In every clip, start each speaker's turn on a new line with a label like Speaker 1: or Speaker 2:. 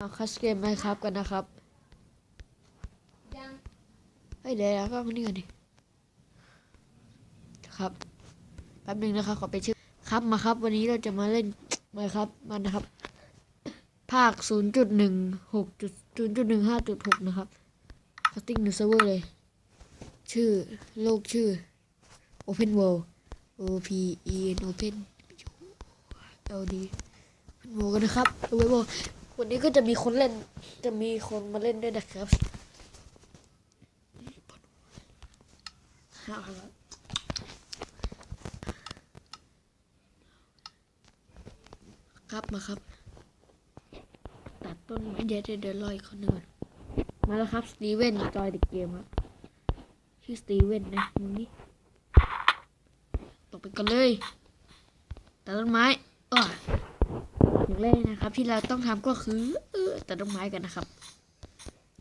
Speaker 1: เอาคัสเกมไหมครับกันนะครับ
Speaker 2: ยัง
Speaker 1: เฮ้ยเดี๋ยวๆก็มานี่ก่อนดิครับแป๊บหนึงนะครับขอไปชื่อครับมาครับ วันนี้เราจะมาเล่นมาครับมานะครับ ภาค 0.16จุด0.15.6 นะครับสติ้งหนึ่งเซิร์ฟเวอร์เลย ชื่อโลกชื่อ Open World O P E N Open L D Open World กันนะครับ Open World วั วันนี้ก็จะมีคนเล่น จะมีคนมาเล่นด้วยนะครับเอาละครับมาครับ ตัดต้นไม้เดี๋ยวเดี๋ยวเดี๋ยวรออีกคนหนึ่งมาแล้วครับสตีเวนจอยเด็กเกมครับชื่อสตีเวนนะมึงนี่ตกไปกันเลยตัดต้นไม้เอออ แรกนะครับ ที่เราต้องทำก็คือเออตัดต้นไม้กันนะครับ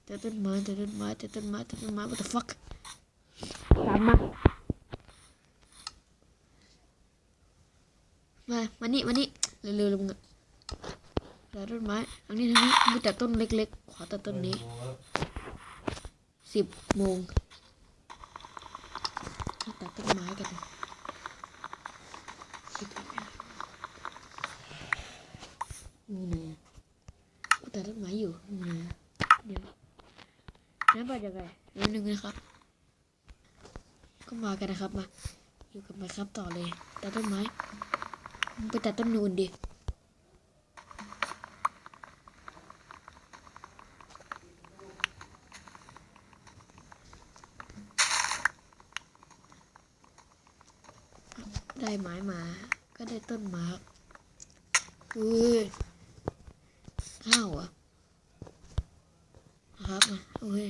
Speaker 1: ตัดต้นไม้ตัดต้นไม้ตัดต้นไม้ตัดต้นไม้ what the fuck ตามมามามานี่มานี่เร็วๆลงอะตัดต้นไม้อันนี้ทางนี้มีแต่ต้นเล็กๆ ขอตัดต้นนี้สิบโมงตัดต้นไม้กัน นี่นะกูตัดต้นไม้อยู่มีนะเดี๋ยวน้ำไปยังไงนิดนึงนะครับ ก็มากันนะครับมา อยู่กับมาครับต่อเลย ตัดต้นไม้มึงไปตัดต้นนูนดิไม้มา ก็ได้ต้นไม้อุ้ยข้าอะครับโอ้ย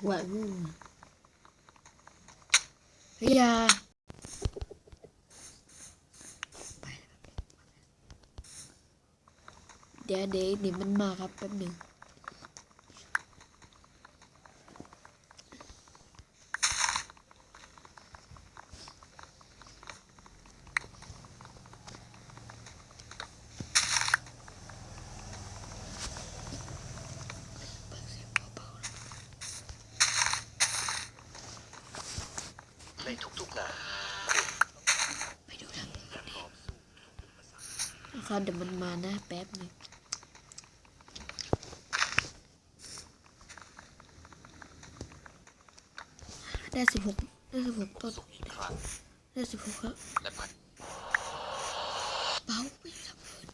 Speaker 2: หัวงู
Speaker 1: เฮียอยาเดี๋ยวเดี๋ยวเดี๋ยวมันมาครับแป๊บหนึ่งเปิดเสียงเบาๆนะ
Speaker 3: ในทุกๆนา
Speaker 1: ไปดูทางนี้ก่อนดิ นะครับเดี๋ยวมันมานะแป๊บหนึ่งได้สิบหกได้สิบหกต้น
Speaker 3: อีกครั้ง
Speaker 1: ได้สิบหกครับ
Speaker 3: และมัน
Speaker 1: เบาไปทำเกิน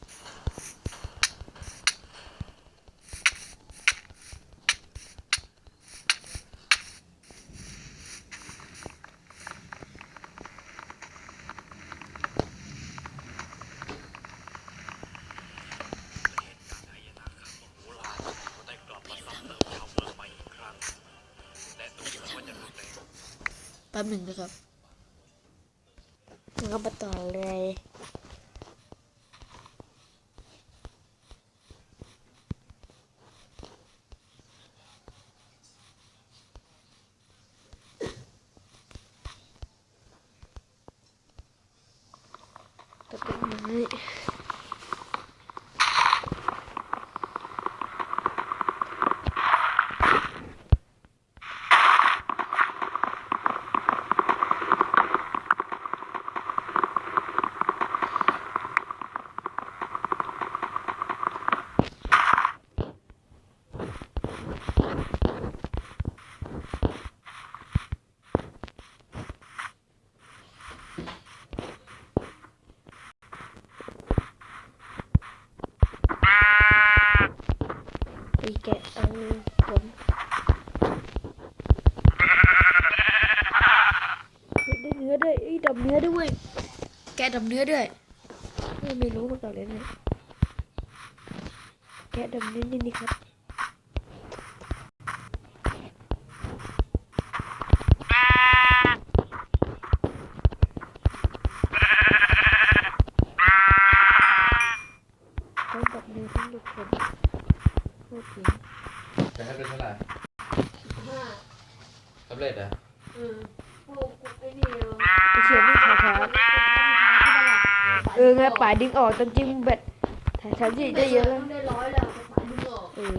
Speaker 1: แป๊บหนึ่งนะครับแล้วก็มาต่อเลยตัดต้นไม้ไป แกะเอาผมเฮ้ยได้เนื้อด้วยเอ้ยดับเนื้อด้วย แกะดับเนื้อด้วยเฮ้ยไม่รู้มาก่อนเลยเนี่ยแกะดับเนื้อนี่นี่ครับ ต้องดับเนื้อทั้งทุกคนโอเค
Speaker 4: จะให้เป็นเท่าไหร่
Speaker 2: ห้า
Speaker 4: สำเร็จอะ
Speaker 2: เออพวกไอ้นี่เออ
Speaker 1: ไปเขียนไม่ขอครับ เออไงป่าดึงออกตอนจริงแบตแถวที่ได้เยอะแล้ว
Speaker 2: ต้องได้ร้อยแล้วภาษาดึงออก
Speaker 1: เออ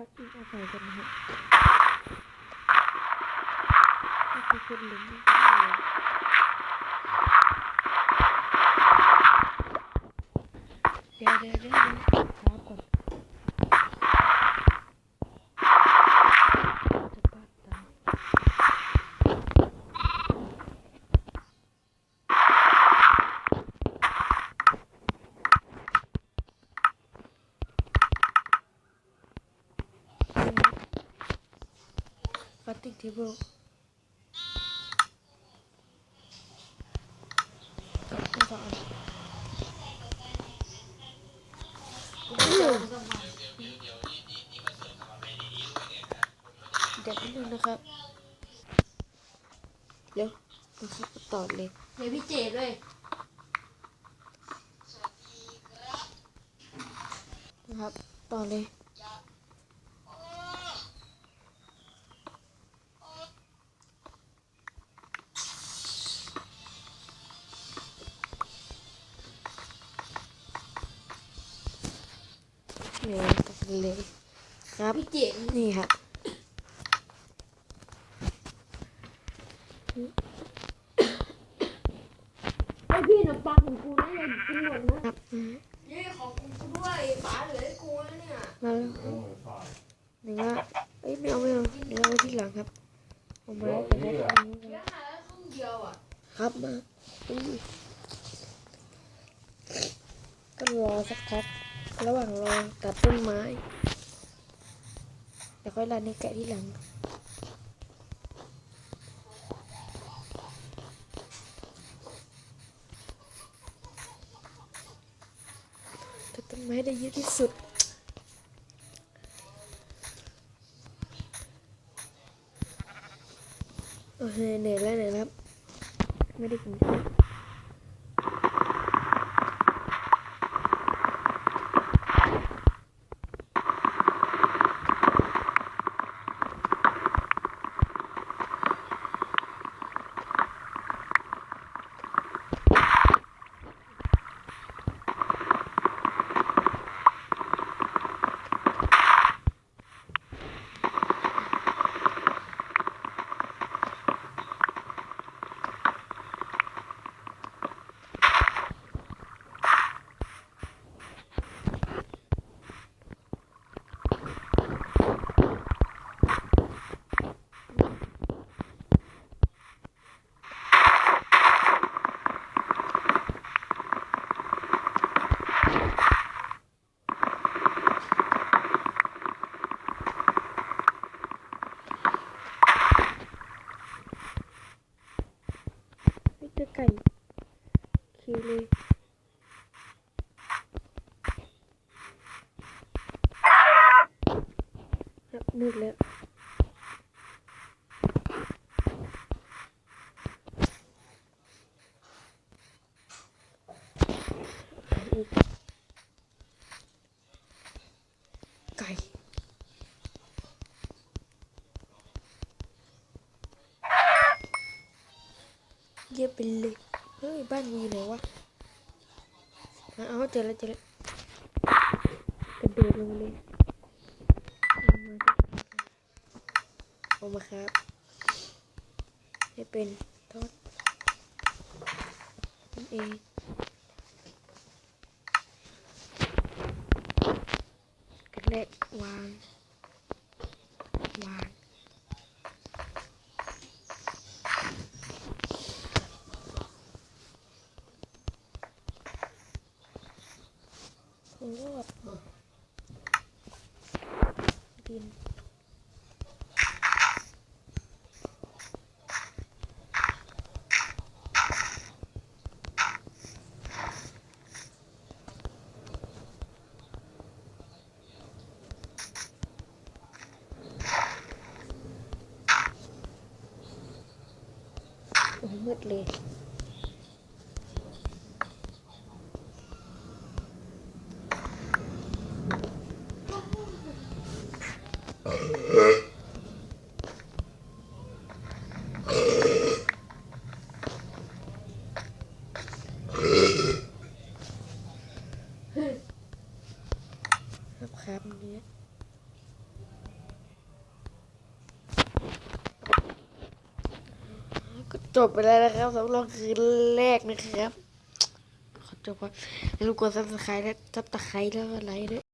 Speaker 2: พัก
Speaker 1: อิงอาศัยกันนะฮะนี่คือคนหลุมเดี๋ยวเดี๋ยวเดี๋ยวครับก่อนจะปัดตา ปัดติ๊กเทเบิลก็สอนเดี๋ยวนิดนึงนะครับเร็วนะครับต่อเลย
Speaker 2: เดี๋ยวพี่เจด้วย
Speaker 1: นะครับ ต่อเลย เดี๋ยวต่อเลยครับ
Speaker 2: พี่เจ
Speaker 1: นี่ครับ
Speaker 2: ไอพี่น่ะปักของกูนะอย่ากินหมดนะครับเย้ของกูด้วยป๋าเหลือให้กูแล้วเนี่ย
Speaker 1: มาแล้วหนึ่งว่าเอ้ยไม่เอาไม่เอาเดี๋ยวเอาไว้ที่หลังครับเอามาแต่ได้ตรงนี้
Speaker 2: เลี้ยงหาแล้วครึ่งเดียวอะ
Speaker 1: ครับมาอุ้ย ก็รอสักพัก ระหว่างรอตัดต้นไม้เดี๋ยวค่อยรันในแกะที่หลังตัดต้นไม้ได้เยอะที่สุดโอเคเหนื่อยแล้วเนื่ยครับ ไม่ได้กินข้าวไม่เจอไก่คิวเลย ครับนึกแล้วไก่เยี่ยมไปเลย เฮ้ย บ้านกูอยู่ไหนวะเอาเจอแล้วเจอแล้วกระโดดลงเลย เอามาครับ ให้เป็นทอดนั่นเองกระแลกวาง วาง โอ้โหดิน mất liền จบไปแล้วนะครับสำหรับคืนแรกนะครับ ขอจบก่อนอย่าลืมกดซับสไครต์และซับตะไคร้แล้วก็ไลค์ด้วย